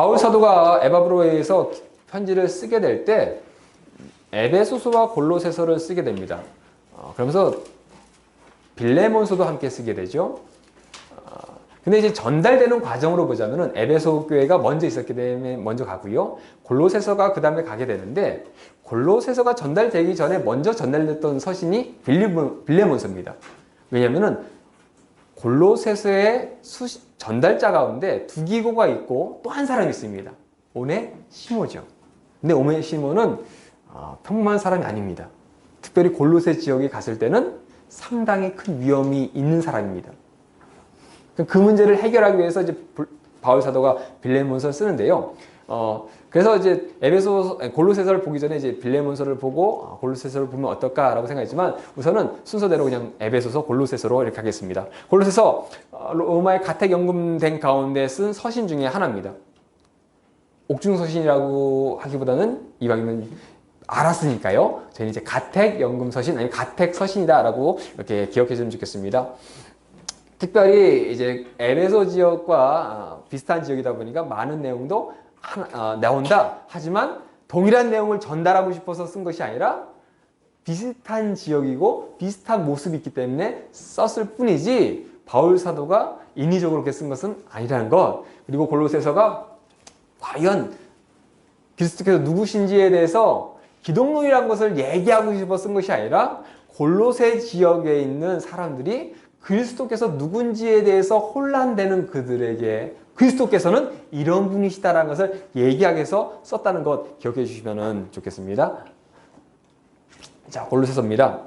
바울 사도가 에바브로에서 편지를 쓰게 될 때 에베소서와 골로새서를 쓰게 됩니다. 어, 그러면서 빌레몬서도 함께 쓰게 되죠. 어, 근데 이제 전달되는 과정으로 보자면은 에베소 교회가 먼저 있었기 때문에 먼저 가고요. 골로새서가 그 다음에 가게 되는데 골로새서가 전달되기 전에 먼저 전달됐던 서신이 빌레몬, 빌레몬서입니다. 왜냐면은 골로새서의 수시, 전달자 가운데 두 기고가 있고 또 한 사람이 있습니다. 오네 시모죠. 근데 오네 시모는 어, 평범한 사람이 아닙니다. 특별히 골로새 지역에 갔을 때는 상당히 큰 위험이 있는 사람입니다. 그 문제를 해결하기 위해서 이제 바울 사도가 빌레몬서를 쓰는데요. 어, 그래서 이제 에베소 골로새서를 보기 전에 이제 빌레몬서를 보고 아, 골로새서를 보면 어떨까라고 생각했지만 우선은 순서대로 그냥 에베소서 골로새서로 이렇게 하겠습니다. 골로새서 어, 로마의 가택 연금된 가운데 쓴 서신 중에 하나입니다. 옥중 서신이라고 하기보다는 이방인은 알았으니까요. 저희는 이제 가택 연금 서신 아니 가택 서신이다라고 이렇게 기억해 주면 좋겠습니다. 특별히 이제 에베소 지역과 아, 비슷한 지역이다 보니까 많은 내용도 하나, 어, 나온다. 하지만 동일한 내용을 전달하고 싶어서 쓴 것이 아니라 비슷한 지역이고 비슷한 모습이 있기 때문에 썼을 뿐이지 바울 사도가 인위적으로 그렇게 쓴 것은 아니라는 것. 그리고 골로새서가 과연 그리스도께서 누구신지에 대해서 기독론이라는 것을 얘기하고 싶어 쓴 것이 아니라 골로새 지역에 있는 사람들이 그리스도께서 누군지에 대해서 혼란되는 그들에게 그리스도께서는 이런 분이시다라는 것을 얘기하기 위해서 썼다는 것 기억해 주시면 좋겠습니다. 자, 골로새서입니다.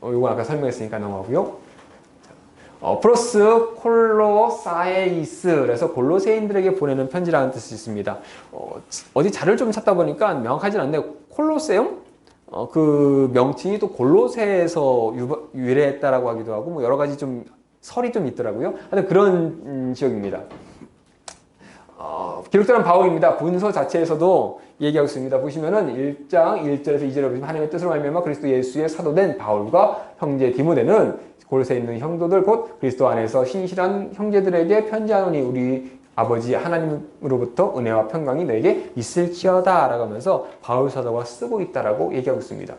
어, 이건 아까 설명했으니까 넘어가고요. 어, 플러스 콜로사에이스 그래서 골로세인들에게 보내는 편지라는 뜻이 있습니다. 어, 디 자료를 좀 찾다 보니까 명확하진 않는데 콜로세움 어, 그 명칭이 또 골로새에서 유, 유래했다라고 하기도 하고 뭐 여러 가지 좀 설이 좀 있더라고요. 하여튼 그런 음, 지역입니다. 어, 기록자는 바울입니다. 문서 자체에서도 얘기하고 있습니다. 보시면은 1장 1절에서 2절에 보시면 하나님의 뜻으로 말미암아 그리스도 예수의 사도된 바울과 형제 디모데는 골로새에 있는 형도들 곧 그리스도 안에서 신실한 형제들에게 편지하노니 우리 아버지 하나님으로부터 은혜와 평강이 너에게 있을지어다 라고 하면서 바울 사도가 쓰고 있다라고 얘기하고 있습니다.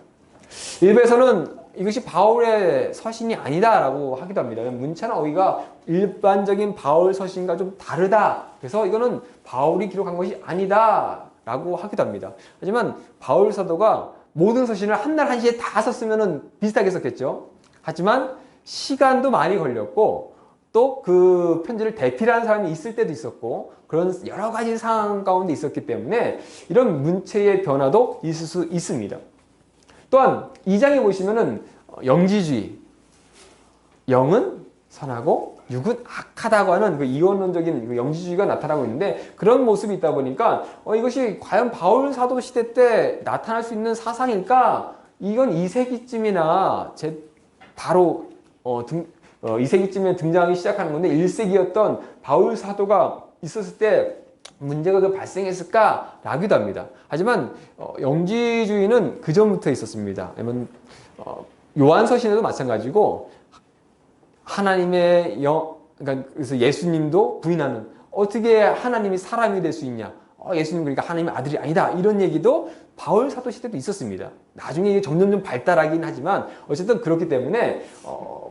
일부에서는 이것이 바울의 서신이 아니다라고 하기도 합니다. 문자나 어휘가 일반적인 바울 서신과 좀 다르다. 그래서 이거는 바울이 기록한 것이 아니다라고 하기도 합니다. 하지만 바울 사도가 모든 서신을 한날 한시에 다 썼으면 비슷하게 썼겠죠. 하지만 시간도 많이 걸렸고 또 그 편지를 대필하는 사람이 있을 때도 있었고 그런 여러 가지 상황 가운데 있었기 때문에 이런 문체의 변화도 있을 수 있습니다. 또한 2장에 보시면은 영지주의 영은 선하고 육은 악하다고 하는 그 이원론적인 그 영지주의가 나타나고 있는데 그런 모습이 있다 보니까 어, 이것이 과연 바울 사도 시대 때 나타날 수 있는 사상일까? 이건 2세기쯤이나 제 바로 어, 등, 어, 2세기쯤에 등장하기 시작하는 건데 1세기였던 바울 사도가 있었을 때 문제가 그 발생했을까라기도 합니다. 하지만 어, 영지주의는 그 전부터 있었습니다. 왜냐면 어, 요한서신에도 마찬가지고 하나님의 영, 그러니까 그래서 예수님도 부인하는 어떻게 하나님이 사람이 될 수 있냐? 어, 예수님 그러니까 하나님의 아들이 아니다 이런 얘기도 바울 사도 시대도 있었습니다. 나중에 이게 점점 좀 발달하긴 하지만 어쨌든 그렇기 때문에 어,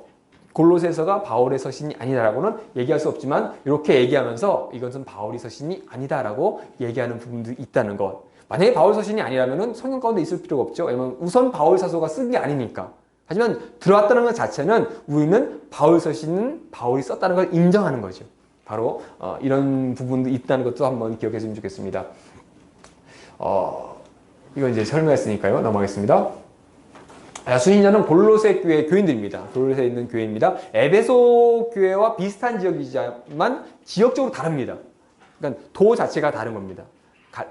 골로새서가 바울의 서신이 아니다라고는 얘기할 수 없지만 이렇게 얘기하면서 이것은 바울의 서신이 아니다라고 얘기하는 부분도 있다는 것. 만약에 바울 서신이 아니라면은 성경 가운데 있을 필요가 없죠. 왜냐면 우선 바울 사서가 쓴 게 아니니까. 하지만 들어왔다는 것 자체는 우리는 바울 서신은 바울이 썼다는 걸 인정하는 거죠. 바로 어, 이런 부분도 있다는 것도 한번 기억했으면 좋겠습니다. 어, 이거 이제 설명했으니까요. 넘어가겠습니다. 수신자는 골로새 교회 교인들입니다. 골로새에 있는 교회입니다. 에베소 교회와 비슷한 지역이지만 지역적으로 다릅니다. 그러니까 도 자체가 다른 겁니다.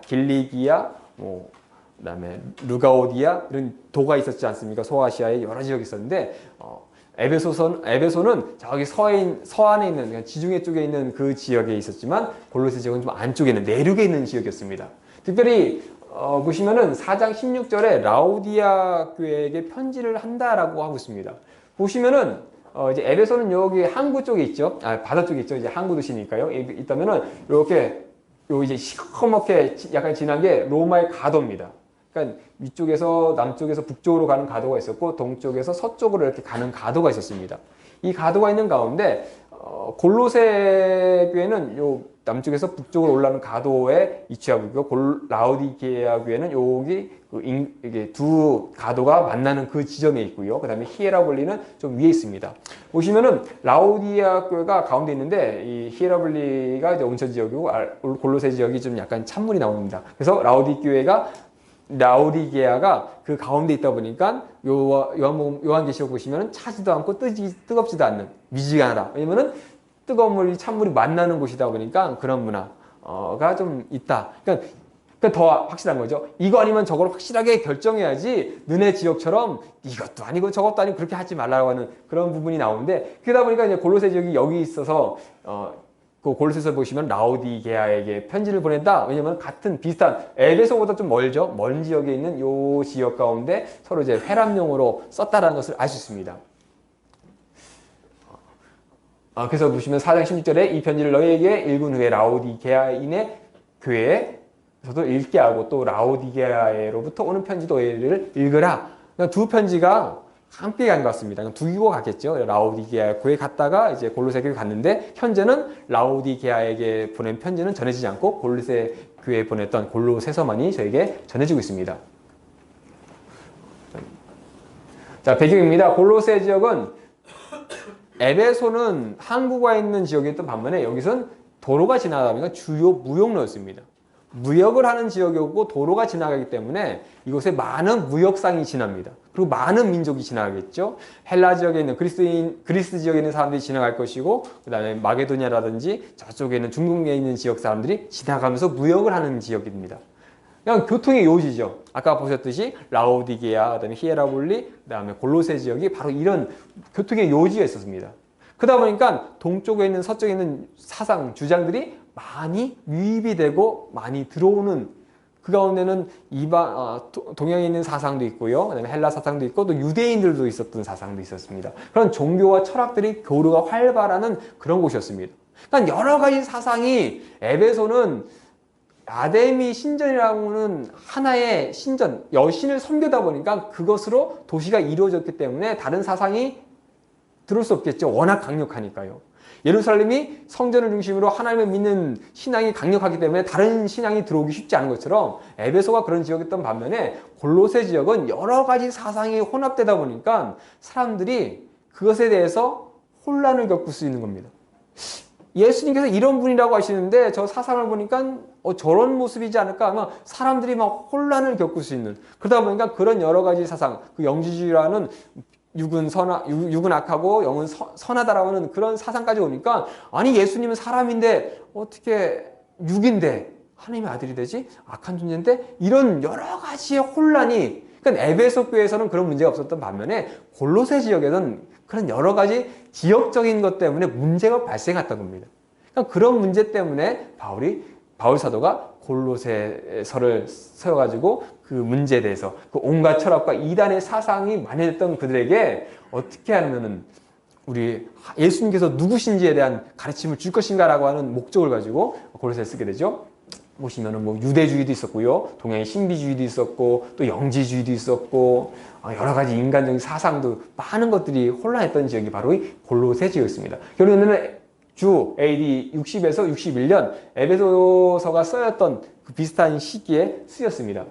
길리기아, 뭐 그다음에 루가오디아 이런 도가 있었지 않습니까? 소아시아에 여러 지역이 있었는데 어, 에베소선 에베소는 저기 서해 서안에 있는 그러니까 지중해 쪽에 있는 그 지역에 있었지만 골로새 지역은 좀 안쪽에 있는 내륙에 있는 지역이었습니다. 특별히 어, 보시면은 4장 16절에 라우디아 교회에게 편지를 한다라고 하고 있습니다. 보시면은 어, 이제 에베소는 여기 항구 쪽에 있죠. 아, 바다 쪽에 있죠. 이제 항구 도시니까요. 있다면은 이렇게 요 이제 시커멓게 지- 약간 진한 게 로마의 가도입니다. 그러니까 위쪽에서 남쪽에서 북쪽으로 가는 가도가 있었고 동쪽에서 서쪽으로 이렇게 가는 가도가 있었습니다. 이 가도가 있는 가운데 어, 골로새 교회는 요 남쪽에서 북쪽으로 올라가는 가도에 있고 골, 라우디게아 교회는 여기 그 인- 이게 두 가도가 만나는 그 지점에 있고요. 그 다음에 히에라볼리는 좀 위에 있습니다. 보시면은 라우디아 교회가 가운데 있는데 이 히에라볼리가 이제 온천 지역이고 알- 골로새 지역이 좀 약간 찬물이 나옵니다. 그래서 라우디 교회가 라우디게아가 그 가운데 있다 보니까 요 요한 요한계시록 보시면은 차지도 않고 뜨지 뜨겁지도 않는 미지근하다. 왜냐면은 뜨거운 물이 찬물이 만나는 곳이다 보니까 그런 문화가 좀 있다. 그러니까 그러니까 더 확실한 거죠. 이거 아니면 저걸 확실하게 결정해야지 너네 지역처럼 이것도 아니고 저것도 아니고 그렇게 하지 말라고 하는 그런 부분이 나오는데 그러다 보니까 이제 골로새 지역이 여기 있어서 어, 그 골로새서 보시면 라우디게아에게 편지를 보낸다. 왜냐면 같은 비슷한 에베소보다 좀 멀죠. 먼 지역에 있는 요 지역 가운데 서로 이제 회람용으로 썼다라는 것을 알 수 있습니다. 아, 그래서 보시면 4장 16절에 이 편지를 너희에게 읽은 후에 라우디게아인의 교회에서도 읽게 하고 또 라우디게아로부터 오는 편지도 너희를 읽으라. 그러니까 두 편지가 함께 간 것 같습니다. 두 기고 갔겠죠. 라우디게아 교회 갔다가 이제 골로새 교회 갔는데 현재는 라우디게아에게 보낸 편지는 전해지지 않고 골로새 교회에 보냈던 골로새서만이 저에게 전해지고 있습니다. 자 배경입니다. 골로새 지역은 에베소는 항구가 있는 지역이었던 반면에 여기선 도로가 지나다 보니까 주요 무역로였습니다. 무역을 하는 지역이었고 도로가 지나가기 때문에 이곳에 많은 무역상이 지납니다. 그리고 많은 민족이 지나가겠죠. 헬라 지역에 있는 그리스인 그리스 지역에 있는 사람들이 지나갈 것이고 그 다음에 마게도니아라든지 저쪽에 있는 중동에 있는 지역 사람들이 지나가면서 무역을 하는 지역입니다. 그냥 교통의 요지죠. 아까 보셨듯이 라오디게아, 그다음에 히에라볼리, 그다음에 골로새 지역이 바로 이런 교통의 요지가 있었습니다. 그러다 보니까 동쪽에 있는 서쪽에 있는 사상 주장들이 많이 유입이 되고 많이 들어오는 그 가운데는 이방 어, 도- 동양에 있는 사상도 있고요. 그다음에 헬라 사상도 있고 또 유대인들도 있었던 사상도 있었습니다. 그런 종교와 철학들이 교류가 활발하는 그런 곳이었습니다. 그러니까 여러 가지 사상이 에베소는 아데미 신전이라고는 하나의 신전, 여신을 섬기다 보니까 그것으로 도시가 이루어졌기 때문에 다른 사상이 들을 수 없겠죠. 워낙 강력하니까요. 예루살렘이 성전을 중심으로 하나님을 믿는 신앙이 강력하기 때문에 다른 신앙이 들어오기 쉽지 않은 것처럼 에베소가 그런 지역이었던 반면에 골로새 지역은 여러 가지 사상이 혼합되다 보니까 사람들이 그것에 대해서 혼란을 겪을 수 있는 겁니다. 예수님께서 이런 분이라고 하시는데 저 사상을 보니까 어, 저런 모습이지 않을까? 아마 사람들이 막 혼란을 겪을 수 있는. 그러다 보니까 그런 여러 가지 사상 그 영지주의라는 육은 선하, 육- 육은 악하고 영은 서- 선하다라고 하는 그런 사상까지 오니까 아니 예수님은 사람인데 어떻게 육인데 하나님의 아들이 되지? 악한 존재인데? 이런 여러 가지의 혼란이 그러니까 에베소 교회에서는 그런 문제가 없었던 반면에 골로새 지역에는 그런 여러 가지 지역적인 것 때문에 문제가 발생했던 겁니다. 그러니까 그런 문제 때문에 바울이 바울 사도가 골로새서를 써가지고 그 문제에 대해서 그 온갖 철학과 이단의 사상이 만연했던 그들에게 어떻게 하면은 우리 예수님께서 누구신지에 대한 가르침을 줄 것인가라고 하는 목적을 가지고 골로새를 쓰게 되죠. 보시면은 뭐 유대주의도 있었고요, 동양의 신비주의도 있었고 또 영지주의도 있었고 어, 여러 가지 인간적인 사상도 많은 것들이 혼란했던 지역이 바로 이 골로새 지역이었습니다. 결국에는 주 AD 60에서 61년 에베소서가 쓰였던 그 비슷한 시기에 쓰였습니다.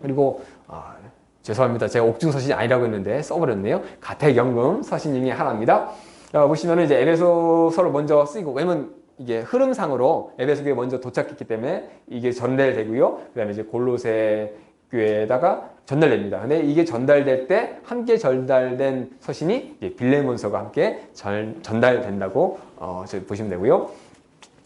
그리고 아, 죄송합니다. 제가 옥중 서신이 아니라고 했는데 써버렸네요. 가택연금 서신 중에 하나입니다. 자, 보시면은 이제 에베소서를 먼저 쓰이고 왜냐면 이게 흐름상으로 에베소 교에 먼저 도착했기 때문에 이게 전달되고요. 그다음에 이제 골로새 교회에다가 전달됩니다. 근데 이게 전달될 때 함께 전달된 서신이 빌레몬서가 함께 전, 전달된다고 어, 저 보시면 되고요.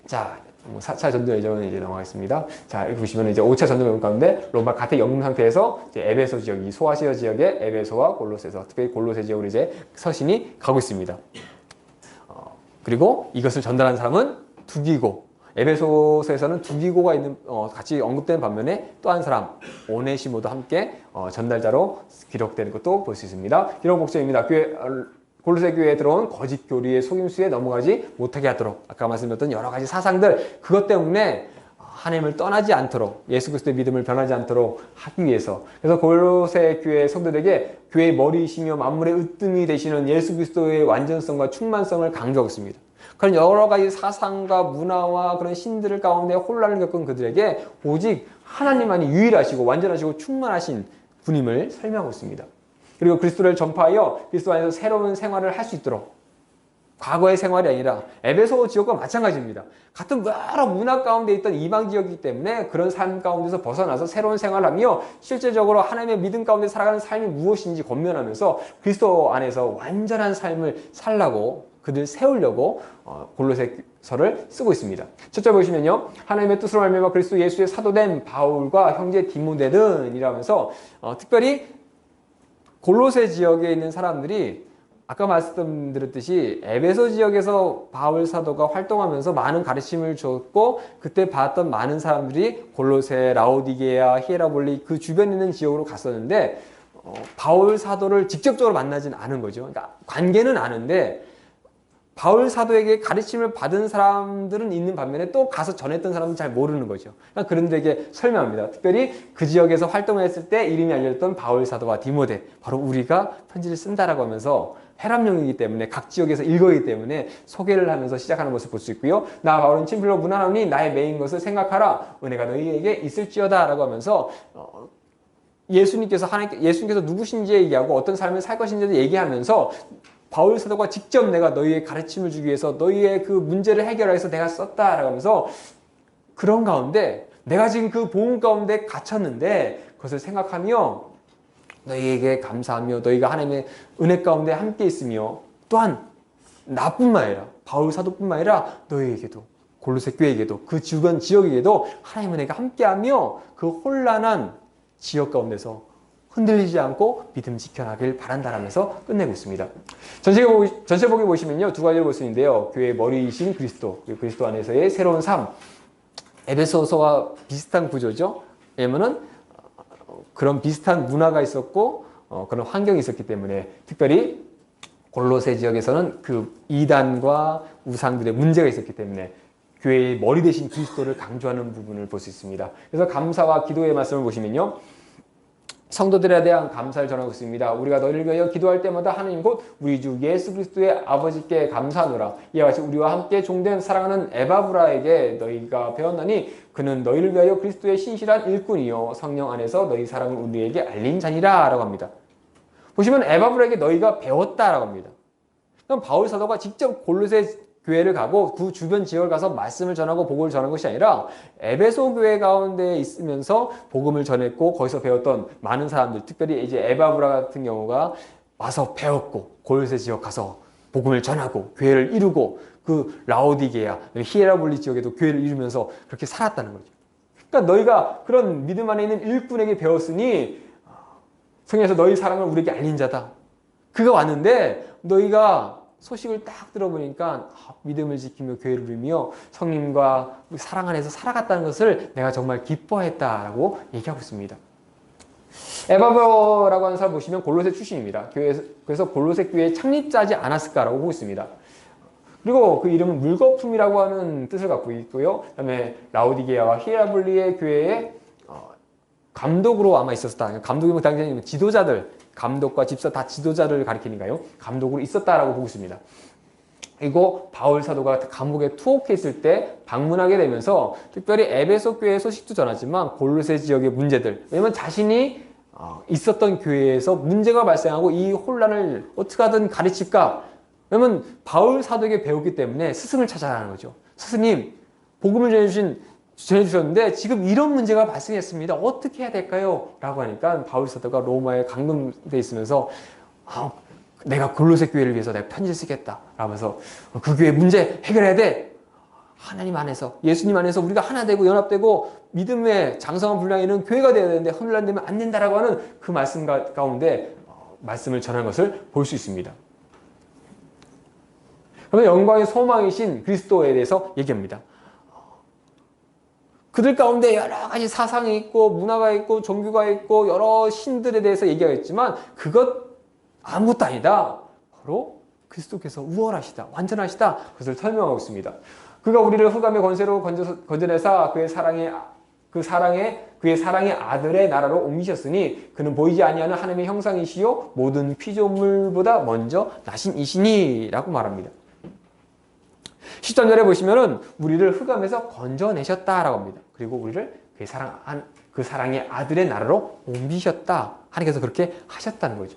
자, 뭐 4차 전도 예정은 이제 넘어가겠습니다. 자, 여기 보시면 이제 5차 전도 예정 가운데 로마 가택 영금 상태에서 에베소 지역, 이 소아시아 지역에 에베소와 골로새서, 특별히 골로새 지역으로 이제 서신이 가고 있습니다. 어, 그리고 이것을 전달한 사람은 두기고, 에베소서에서는 두기고가 있는 어, 같이 언급되는 반면에 또 한 사람 오네시모도 함께 어, 전달자로 기록되는 것도 볼 수 있습니다. 이런 목적입니다. 교회 어, 골로새 교회에 들어온 거짓 교리의 속임수에 넘어가지 못하게 하도록 아까 말씀드렸던 여러 가지 사상들 그것 때문에 하나님을 떠나지 않도록 예수 그리스도의 믿음을 변하지 않도록 하기 위해서 그래서 골로새 교회 성도들에게 교회의 머리이시며 만물의 으뜸이 되시는 예수 그리스도의 완전성과 충만성을 강조하고 있습니다. 그런 여러 가지 사상과 문화와 그런 신들 가운데 혼란을 겪은 그들에게 오직 하나님만이 유일하시고 완전하시고 충만하신 분임을 설명하고 있습니다. 그리고 그리스도를 전파하여 그리스도 안에서 새로운 생활을 할 수 있도록 과거의 생활이 아니라 에베소 지역과 마찬가지입니다. 같은 여러 문화 가운데 있던 이방 지역이기 때문에 그런 삶 가운데서 벗어나서 새로운 생활을 하며 실제적으로 하나님의 믿음 가운데 살아가는 삶이 무엇인지 권면하면서 그리스도 안에서 완전한 삶을 살라고 그들 세우려고 어, 골로새서를 쓰고 있습니다. 첫째 보시면요. 하나님의 뜻으로 말미암아 그리스도 예수의 사도된 바울과 형제 디모데는 이라면서 어, 특별히 골로새 지역에 있는 사람들이 아까 말씀드렸듯이 에베소 지역에서 바울 사도가 활동하면서 많은 가르침을 줬고 그때 봤던 많은 사람들이 골로새, 라오디게아, 히에라볼리 그 주변에 있는 지역으로 갔었는데 어, 바울 사도를 직접적으로 만나진 않은 거죠. 그러니까 관계는 아는데 바울 사도에게 가르침을 받은 사람들은 있는 반면에 또 가서 전했던 사람은 잘 모르는 거죠. 그러니까 그런데게 설명합니다. 특별히 그 지역에서 활동했을 때 이름이 알려졌던 바울 사도와 디모데 바로 우리가 편지를 쓴다라고 하면서 해람용이기 때문에 각 지역에서 읽어이기 때문에 소개를 하면서 시작하는 모습을 볼 수 있고요. 나 바울은 친필로 무난하니 나의 메인 것을 생각하라. 은혜가 너희에게 있을지어다라고 하면서 어, 예수님께서 하나님 예수님께서 누구신지 얘기하고 어떤 삶을 살 것인지도 얘기하면서 바울 사도가 직접 내가 너희의 가르침을 주기 위해서 너희의 그 문제를 해결하기 위해서 내가 썼다라고 하면서 그런 가운데 내가 지금 그 보험 가운데 갇혔는데 그것을 생각하며 너희에게 감사하며 너희가 하나님의 은혜 가운데 함께 있으며 또한 나뿐만 아니라 바울 사도뿐만 아니라 너희에게도 골로새 교회에게도 그 주변 지역에게도 하나님의 은혜가 함께하며 그 혼란한 지역 가운데서 흔들리지 않고 믿음 지켜나길 바란다라면서 끝내고 있습니다. 전체복이, 전체복이 보시면요 두 가지를 볼 수 있는데요 교회의 머리이신 그리스도 그리스도 안에서의 새로운 삶 에베소서와 비슷한 구조죠. 왜냐면은 그런 비슷한 문화가 있었고 어, 그런 환경이 있었기 때문에 특별히 골로새 지역에서는 그 이단과 우상들의 문제가 있었기 때문에 교회의 머리 대신 그리스도를 강조하는 부분을 볼 수 있습니다. 그래서 감사와 기도의 말씀을 보시면요. 성도들에 대한 감사를 전하고 있습니다. 우리가 너희를 위하여 기도할 때마다 하나님 곧 우리 주 예수 그리스도의 아버지께 감사하노라. 이와 같이 우리와 함께 종된 사랑하는 에바브라에게 너희가 배웠나니 그는 너희를 위하여 그리스도의 신실한 일꾼이요 성령 안에서 너희 사랑을 우리에게 알린 자니라 라고 합니다. 보시면 에바브라에게 너희가 배웠다라고 합니다. 그럼 바울 사도가 직접 골로새 교회를 가고 그 주변 지역을 가서 말씀을 전하고 복음을 전한 것이 아니라 에베소 교회 가운데 있으면서 복음을 전했고 거기서 배웠던 많은 사람들 특별히 이제 에바브라 같은 경우가 와서 배웠고 골세 지역 가서 복음을 전하고 교회를 이루고 그 라오디게아 히에라볼리 지역에도 교회를 이루면서 그렇게 살았다는 거죠. 그러니까 너희가 그런 믿음 안에 있는 일꾼에게 배웠으니 성경에서 너희 사랑을 우리에게 알린 자다. 그가 왔는데 너희가 소식을 딱 들어보니까 아, 믿음을 지키며 교회를 이루며 성님과 사랑 안에서 살아갔다는 것을 내가 정말 기뻐했다라고 얘기하고 있습니다. 에바버라고 하는 사람 보시면 골로새 출신입니다. 교회에서, 그래서 골로새 교회의 창립자지 않았을까라고 보고 있습니다. 그리고 그 이름은 물거품이라고 하는 뜻을 갖고 있고요. 그 다음에 라우디게아와 히에라블리의 교회에 어, 감독으로 아마 있었다. 감독이면 당연히 지도자들, 감독과 집사 다 지도자를 가리키는가요? 감독으로 있었다라고 보고 있습니다. 그리고 바울 사도가 감옥에 투옥했을 때 방문하게 되면서 특별히 에베소 교회 소식도 전하지만 골로새 지역의 문제들 왜냐면 자신이 어, 있었던 교회에서 문제가 발생하고 이 혼란을 어떻게 하든 가르칠까 왜냐면 바울 사도에게 배웠기 때문에 스승을 찾아가는 거죠 스승님 복음을 전해주신 전해주셨는데 지금 이런 문제가 발생했습니다. 어떻게 해야 될까요? 라고 하니까 바울 사도가 로마에 감금돼 있으면서 아, 내가 골로새 교회를 위해서 내가 편지 쓰겠다. 라면서 그 교회 문제 해결해야 돼. 하나님 안에서 예수님 안에서 우리가 하나 되고 연합되고 믿음의 장성한 분량이 있는 교회가 되어야 되는데 혼란 되면 안 된다라고 하는 그 말씀 가운데 어, 말씀을 전한 것을 볼 수 있습니다. 그러면 영광의 소망이신 그리스도에 대해서 얘기합니다. 그들 가운데 여러 가지 사상이 있고 문화가 있고 종교가 있고 여러 신들에 대해서 얘기하겠지만 그것 아무것도 아니다. 바로 그리스도께서 우월하시다, 완전하시다. 그것을 설명하고 있습니다. 그가 우리를 흑암의 권세로 건져, 건져내사 그의 사랑의 그 사랑의 그의 사랑의 아들의 나라로 옮기셨으니 그는 보이지 아니하는 하나님의 형상이시요 모든 피조물보다 먼저 나신 이시니라고 말합니다. 13절에 보시면은 우리를 흑암에서 건져내셨다라고 합니다. 그리고 우리를 그의 사랑 그 사랑의 아들의 나라로 옮기셨다. 하나님께서 그렇게 하셨다는 거죠.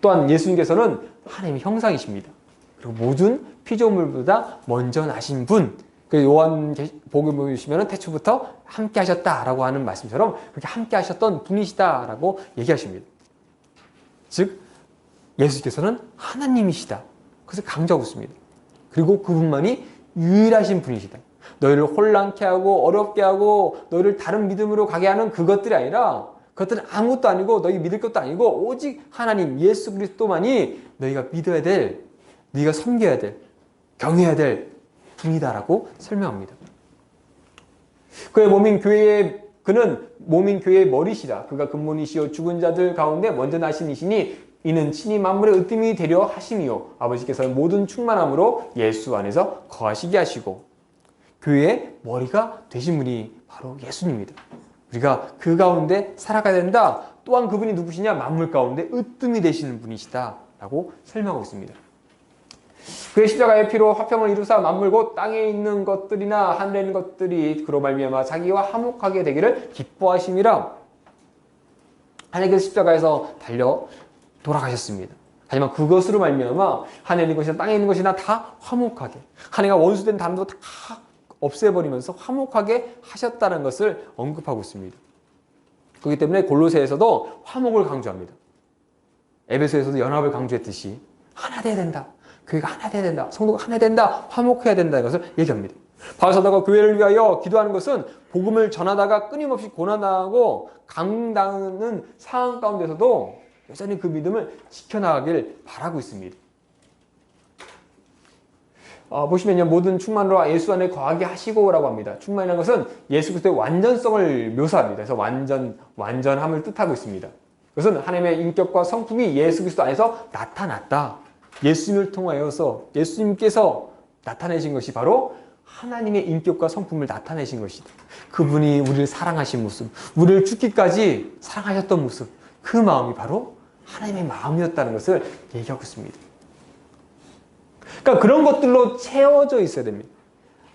또한 예수님께서는 하나님의 형상이십니다. 그리고 모든 피조물보다 먼저 나신 분. 그 요한 복음 보시면 태초부터 함께 하셨다라고 하는 말씀처럼 그렇게 함께 하셨던 분이시다라고 얘기하십니다. 즉 예수께서는 하나님이시다. 그래서 강조하고 있습니다. 그리고 그분만이 유일하신 분이시다. 너희를 혼란케 하고 어렵게 하고 너희를 다른 믿음으로 가게 하는 그것들이 아니라 그것들은 아무것도 아니고 너희 믿을 것도 아니고 오직 하나님 예수 그리스도만이 너희가 믿어야 될 네가 섬겨야 될 경외해야 될 분이다라고 설명합니다. 그의 몸인 교회의 그는 몸인 교회의 머리시다. 그가 근본이시요 죽은 자들 가운데 먼저 나신 이시니 이는 친히 만물의 으뜸이 되려 하심이요 아버지께서는 모든 충만함으로 예수 안에서 거하시게 하시고 교회의 머리가 되신 분이 바로 예수님입니다. 우리가 그 가운데 살아가야 된다. 또한 그분이 누구시냐? 만물 가운데 으뜸이 되시는 분이시다 라고 설명하고 있습니다. 그의 십자가의 피로 화평을 이루사 만물 곧 땅에 있는 것들이나 하늘에 있는 것들이 그로 말미암아 자기와 화목하게 되기를 기뻐하심이라 하나님께서 십자가에서 달려 돌아가셨습니다. 하지만 그것으로 말미암아 하늘에 있는 것이나 땅에 있는 것이나 다 화목하게 하나님과 원수된 담도 다 없애버리면서 화목하게 하셨다는 것을 언급하고 있습니다. 그렇기 때문에 골로새에서도 화목을 강조합니다. 에베소에서도 연합을 강조했듯이 하나 돼야 된다. 교회가 하나 돼야 된다. 성도가 하나 된다. 화목해야 된다는 것을 얘기합니다. 바울 사도가 교회를 위하여 기도하는 것은 복음을 전하다가 끊임없이 고난당하고 강당하는 상황 가운데서도 여전히 그 믿음을 지켜나가길 바라고 있습니다. 어, 보시면요 모든 충만으로 예수 안에 거하게 하시고 라고 합니다. 충만이라는 것은 예수 그리스도의 완전성을 묘사합니다. 그래서 완전 완전함을 뜻하고 있습니다. 그것은 하나님의 인격과 성품이 예수 그리스도 안에서 나타났다. 예수님을 통하여서 예수님께서 나타내신 것이 바로 하나님의 인격과 성품을 나타내신 것이다. 그분이 우리를 사랑하신 모습, 우리를 죽기까지 사랑하셨던 모습, 그 마음이 바로 하나님의 마음이었다는 것을 얘기하고 있습니다. 그러니까 그런 것들로 채워져 있어야 됩니다.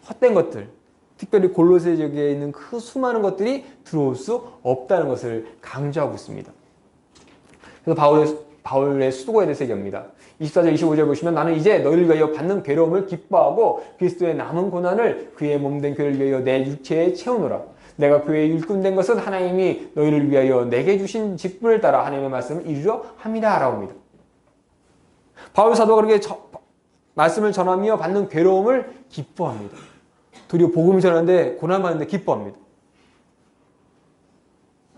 헛된 것들, 특별히 골로새 지역에 있는 그 수많은 것들이 들어올 수 없다는 것을 강조하고 있습니다. 그래서 바울의, 바울의 수고에 대해서 얘기합니다. 24절 25절 보시면 나는 이제 너희를 위하여 받는 괴로움을 기뻐하고 그리스도의 남은 고난을 그의 몸된 교회를 위하여 내 육체에 채우노라. 내가 교회의 일꾼된 것은 하나님이 너희를 위하여 내게 주신 직분을 따라 하나님의 말씀을 이루려 함이라 라고 합니다. 바울 사도가 그렇게 저, 말씀을 전하며 받는 괴로움을 기뻐합니다. 도리어 복음을 전하는데 고난 받는데 기뻐합니다.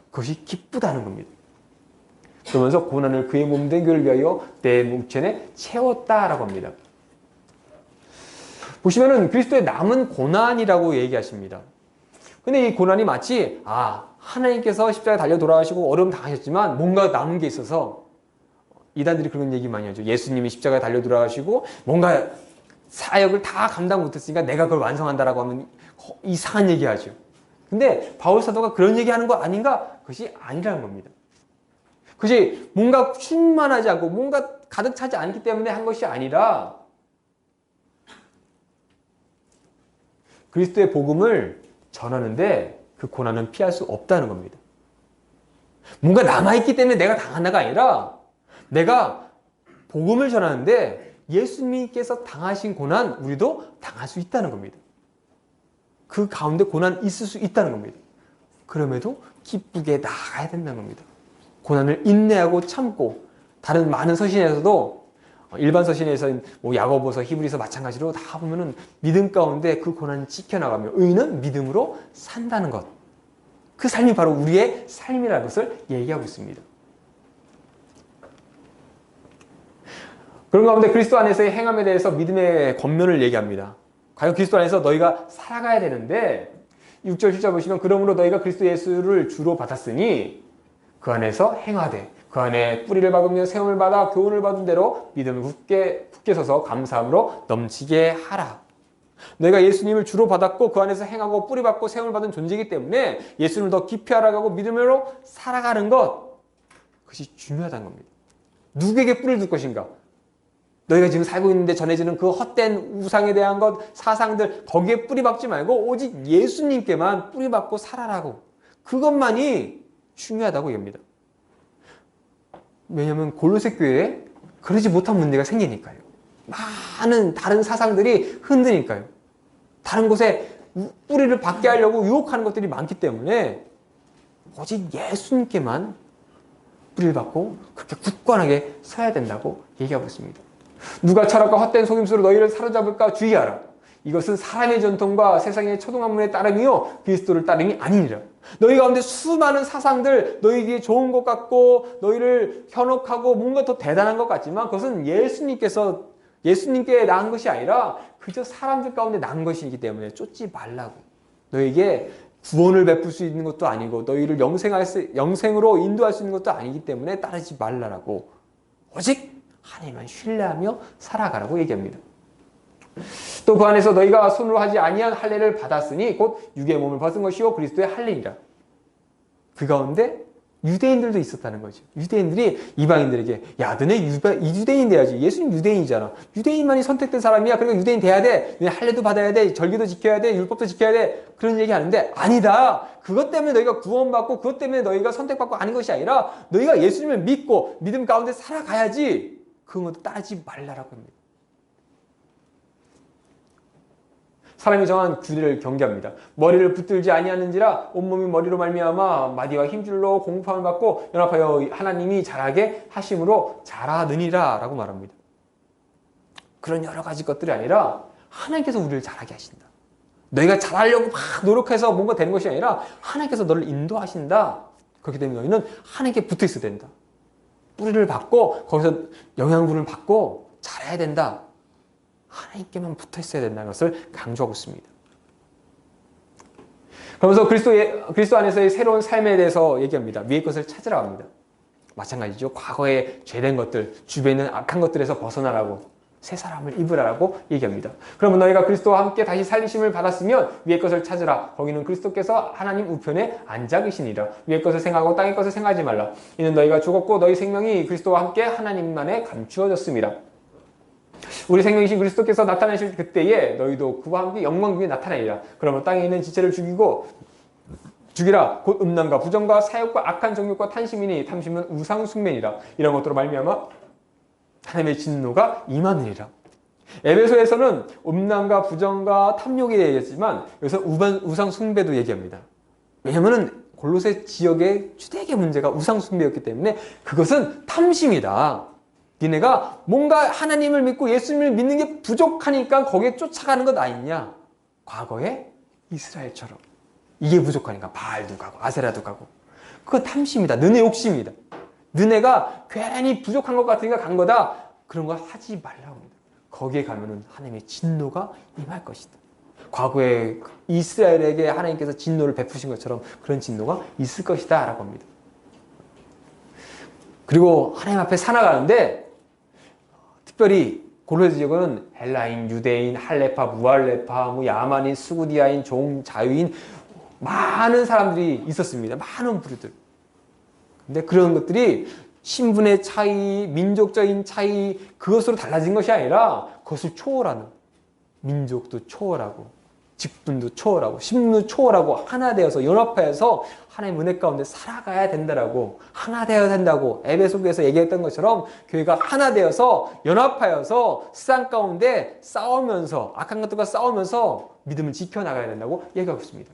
그것이 기쁘다는 겁니다. 그러면서 고난을 그의 몸된 교를 위하여 내 묵체에 채웠다라고 합니다. 보시면은 그리스도의 남은 고난이라고 얘기하십니다. 근데 이 고난이 마치 아 하나님께서 십자가에 달려 돌아가시고 어려움 당하셨지만 뭔가 남은 게 있어서 이단들이 그런 얘기 많이 하죠. 예수님이 십자가에 달려 돌아가시고 뭔가 사역을 다 감당 못했으니까 내가 그걸 완성한다라고 하면 이상한 얘기하죠. 근데 바울 사도가 그런 얘기하는 거 아닌가? 그것이 아니라는 겁니다. 그것이 뭔가 충만하지 않고 뭔가 가득 차지 않기 때문에 한 것이 아니라 그리스도의 복음을 전하는데 그 고난은 피할 수 없다는 겁니다. 뭔가 남아있기 때문에 내가 당한다가 아니라 내가 복음을 전하는데 예수님께서 당하신 고난 우리도 당할 수 있다는 겁니다. 그 가운데 고난 있을 수 있다는 겁니다. 그럼에도 기쁘게 나아가야 된다는 겁니다. 고난을 인내하고 참고 다른 많은 서신에서도 어, 일반 서신에서 뭐 야고보서 히브리서 마찬가지로 다 보면은 믿음 가운데 그 고난을 지켜나가며 의는 믿음으로 산다는 것. 그 삶이 바로 우리의 삶이라는 것을 얘기하고 있습니다. 그런 가운데 그리스도 안에서의 행함에 대해서 믿음의 권면을 얘기합니다. 과연 그리스도 안에서 너희가 살아가야 되는데 6절 7절 보시면 그러므로 너희가 그리스도 예수를 주로 받았으니 그 안에서 행하되 그 안에 뿌리를 박으며 세움을 받아 교훈을 받은 대로 믿음을 굳게, 굳게 서서 감사함으로 넘치게 하라. 너희가 예수님을 주로 받았고 그 안에서 행하고 뿌리 받고 세움을 받은 존재이기 때문에 예수님을 더 깊이 알아가고 믿음으로 살아가는 것 그것이 중요하다는 겁니다. 누구에게 뿌리를 둘 것인가? 너희가 지금 살고 있는데 전해지는 그 헛된 우상에 대한 것, 사상들 거기에 뿌리 박지 말고 오직 예수님께만 뿌리 박고 살아라고 그것만이 중요하다고 얘기합니다. 왜냐하면 골로새 교회에 그러지 못한 문제가 생기니까요. 많은 다른 사상들이 흔드니까요. 다른 곳에 뿌리를 받게 하려고 유혹하는 것들이 많기 때문에 오직 예수님께만 뿌리를 받고 그렇게 굳건하게 서야 된다고 얘기하고 있습니다. 누가 철학과 헛된 속임수로 너희를 사로잡을까 주의하라. 이것은 사람의 전통과 세상의 초등학문에 따름이요 그리스도를 따름이 아니니라. 너희 가운데 수많은 사상들 너희에게 좋은 것 같고 너희를 현혹하고 뭔가 더 대단한 것 같지만 그것은 예수님께서 예수님께 낳은 것이 아니라 그저 사람들 가운데 낳은 것이기 때문에 쫓지 말라고. 너에게 구원을 베풀 수 있는 것도 아니고 너희를 영생할 수, 영생으로 인도할 수 있는 것도 아니기 때문에 따르지 말라라고. 오직 하나님만 신뢰하며 살아가라고 얘기합니다. 또 그 안에서 너희가 손으로 하지 아니한 할례를 받았으니 곧 육의 몸을 벗은 것이요 그리스도의 할례이라. 그 가운데 유대인들도 있었다는 거죠. 유대인들이 이방인들에게 야 너네 유대인 돼야지. 예수님 유대인이잖아. 유대인만이 선택된 사람이야. 그러니까 유대인 돼야 돼. 너네 할례도 받아야 돼. 절기도 지켜야 돼. 율법도 지켜야 돼. 그런 얘기 하는데 아니다. 그것 때문에 너희가 구원받고 그것 때문에 너희가 선택받고 아닌 것이 아니라 너희가 예수님을 믿고 믿음 가운데 살아가야지. 그런 것도 따르지 말라라고 합니다. 사람이 정한 규례를 경계합니다. 머리를 붙들지 아니하는지라 온몸이 머리로 말미암아 마디와 힘줄로 공포함을 받고 연합하여 하나님이 자라게 하심으로 자라느니라 라고 말합니다. 그런 여러 가지 것들이 아니라 하나님께서 우리를 자라게 하신다. 너희가 잘하려고 막 노력해서 뭔가 되는 것이 아니라 하나님께서 너를 인도하신다. 그렇기 때문에 너희는 하나님께 붙어 있어야 된다. 뿌리를 받고 거기서 영양분을 받고 잘해야 된다. 하나님께만 붙어 있어야 된다는 것을 강조하고 있습니다. 그러면서 그리스도의, 그리스도 안에서의 새로운 삶에 대해서 얘기합니다. 위의 것을 찾으라 합니다. 마찬가지죠. 과거에 죄된 것들, 주변에 있는 악한 것들에서 벗어나라고 새 사람을 입으라라고 얘기합니다. 그러면 너희가 그리스도와 함께 다시 살리심을 받았으면 위의 것을 찾으라. 거기는 그리스도께서 하나님 우편에 앉아 계시니라. 위의 것을 생각하고 땅의 것을 생각하지 말라. 이는 너희가 죽었고 너희 생명이 그리스도와 함께 하나님만에 감추어졌습니다. 우리 생명이신 그리스도께서 나타나실 그때에 너희도 그와 함께 영광 중에 나타나리라. 그러면 땅에 있는 지체를 죽이고 죽이라 곧 음란과 부정과 사욕과 악한 정욕과 탄심이니 탐심은 우상 숭배니라. 이런 것들로 말미암아 하나님의 진노가 임하느니라. 에베소에서는 음란과 부정과 탐욕에 얘기했지만 여기서 우상 숭배도 얘기합니다. 왜냐하면 골로새 지역의 주대의 문제가 우상 숭배였기 때문에 그것은 탐심이다. 니네가 뭔가 하나님을 믿고 예수님을 믿는 게 부족하니까 거기에 쫓아가는 것 아니냐? 과거에 이스라엘처럼 이게 부족하니까 바알도 가고 아세라도 가고 그거 탐심이다. 너네 욕심이다. 너네가 괜히 부족한 것 같으니까 간 거다. 그런 거 하지 말라고. 거기에 가면은 하나님의 진노가 임할 것이다. 과거에 이스라엘에게 하나님께서 진노를 베푸신 것처럼 그런 진노가 있을 것이다. 라고 합니다. 그리고 하나님 앞에 살아가는데 특별히 고레스 지역은 헬라인, 유대인, 할레파, 무할레파, 뭐 야만인, 수구디아인, 종, 자유인 많은 사람들이 있었습니다. 많은 부류들. 근데 그런 것들이 신분의 차이, 민족적인 차이 그것으로 달라진 것이 아니라 그것을 초월하는 민족도 초월하고 직분도 초월하고 신분도 초월하고 하나 되어서 연합하여서 하나님 은혜 가운데 살아가야 된다라고 하나 되어야 된다고 에베소교에서 얘기했던 것처럼 교회가 하나 되어서 연합하여서 세상 가운데 싸우면서 악한 것들과 싸우면서 믿음을 지켜나가야 된다고 얘기하고 있습니다.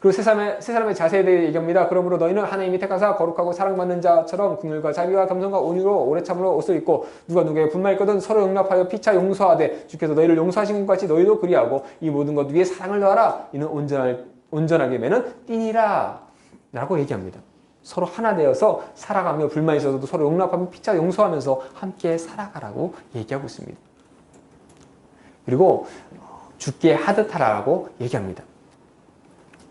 그리고 세 사람의, 세 사람의 자세에 대해 얘기합니다. 그러므로 너희는 하나님이 택하사 거룩하고 사랑받는 자처럼 긍휼과 자비와 겸손과 온유로 오래 참으로 옷을 입고 누가 누구에게 분말거든 서로 용납하여 피차 용서하되 주께서 너희를 용서하신 것 같이 너희도 그리하고 이 모든 것 위에 사랑을 더하라. 이는 온전할, 온전하게 매는 띠니라. 라고 얘기합니다. 서로 하나 되어서 살아가며 불만이 있어도 서로 용납하며 피차 용서하면서 함께 살아가라고 얘기하고 있습니다. 그리고 죽게 하듯 하라고 얘기합니다.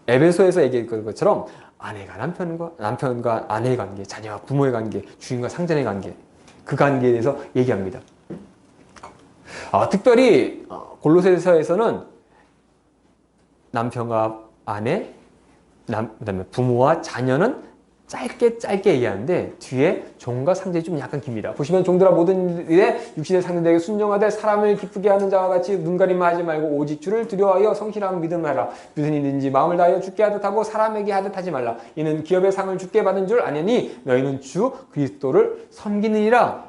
에베소에서 얘기했던 것처럼 아내가 남편과 남편과 아내의 관계, 자녀와 부모의 관계, 주인과 상전의 관계 그 관계에 대해서 얘기합니다. 어, 특별히 어, 골로새서에서는 남편과 아내, 남, 그다음에 부모와 자녀는 짧게 짧게 얘기하는데 뒤에 종과 상대이 좀 약간 깁니다. 보시면 종들아 모든 일에 육신의 상대에게 순종하되 사람을 기쁘게 하는 자와 같이 눈가림만 하지 말고 오직 주를 두려워하여 성실한 믿음을 하라. 무슨 일든지 마음을 다하여 죽게 하듯 하고 사람에게 하듯 하지 말라. 이는 기업의 상을 죽게 받은 줄 아냐니 너희는 주 그리스도를 섬기느니라.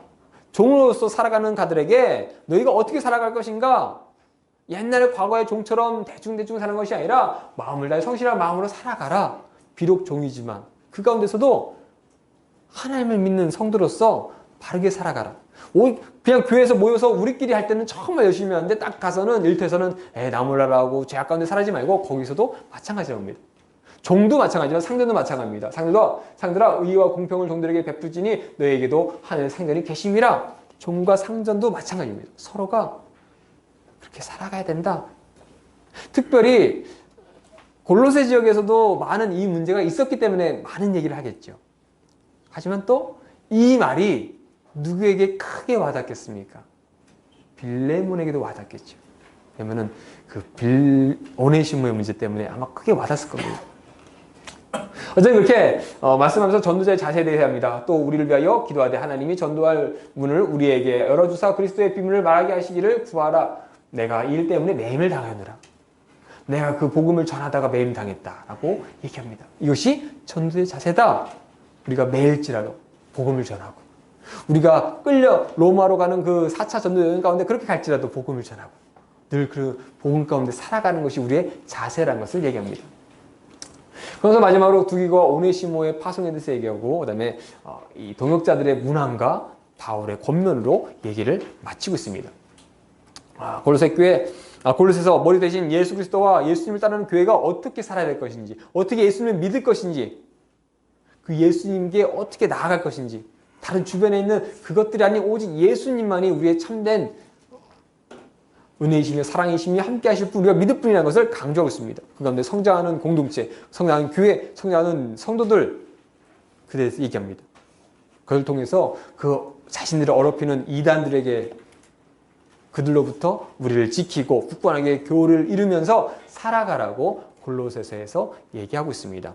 종으로서 살아가는 가들에게 너희가 어떻게 살아갈 것인가? 옛날 과거의 종처럼 대충대충 사는 것이 아니라 마음을 다해 성실한 마음으로 살아가라. 비록 종이지만 그 가운데서도 하나님을 믿는 성도로서 바르게 살아가라. 오, 그냥 교회에서 모여서 우리끼리 할 때는 정말 열심히 하는데 딱 가서는 일터에서는 에 나 몰라라 하고 죄악 가운데 살아지 말고 거기서도 마찬가지랍니다. 종도 마찬가지지만 상대도 마찬가지입니다. 상대도 상대라 의와 공평을 종들에게 베풀지니 너에게도 하늘 상전이 계심이라. 종과 상전도 마찬가지입니다. 서로가 그렇게 살아가야 된다. 특별히 골로새 지역에서도 많은 이 문제가 있었기 때문에 많은 얘기를 하겠죠. 하지만 또 이 말이 누구에게 크게 와닿겠습니까? 빌레몬에게도 와닿겠죠. 왜냐면은 그 빌 오네시모의 문제 때문에 아마 크게 와닿았을 겁니다. 어쨌든 그렇게 어, 말씀하면서 전도자의 자세에 대해 합니다. 또 우리를 위하여 기도하되 하나님이 전도할 문을 우리에게 열어주사 그리스도의 비밀을 말하게 하시기를 구하라. 내가 이일 때문에 매임을 당하느라. 내가 그 복음을 전하다가 매임 당했다라고 얘기합니다. 이것이 전도의 자세다. 우리가 매일지라도 복음을 전하고 우리가 끌려 로마로 가는 그 4차 전도 여행 가운데 그렇게 갈지라도 복음을 전하고 늘 그 복음 가운데 살아가는 것이 우리의 자세라는 것을 얘기합니다. 그래서 마지막으로 두기과 오네시모의 파송에 대해서 얘기하고 그다음에 어, 이 동역자들의 문안과 바울의 권면으로 얘기를 마치고 있습니다. 아, 골로새 교회 아, 골로새서 머리 대신 예수 그리스도와 예수님을 따르는 교회가 어떻게 살아야 될 것인지, 어떻게 예수님을 믿을 것인지, 그 예수님께 어떻게 나아갈 것인지, 다른 주변에 있는 그것들이 아닌 오직 예수님만이 우리의 참된 은혜이시며 사랑이시며 함께 하실 분, 우리가 믿을 분이라는 것을 강조하고 있습니다. 그 가운데 성장하는 공동체, 성장하는 교회, 성장하는 성도들, 그에 대해서 얘기합니다. 그걸 통해서 그 자신들을 어렵히는 이단들에게 그들로부터 우리를 지키고 굳건하게 교를 이루면서 살아가라고 골로새서에서 얘기하고 있습니다.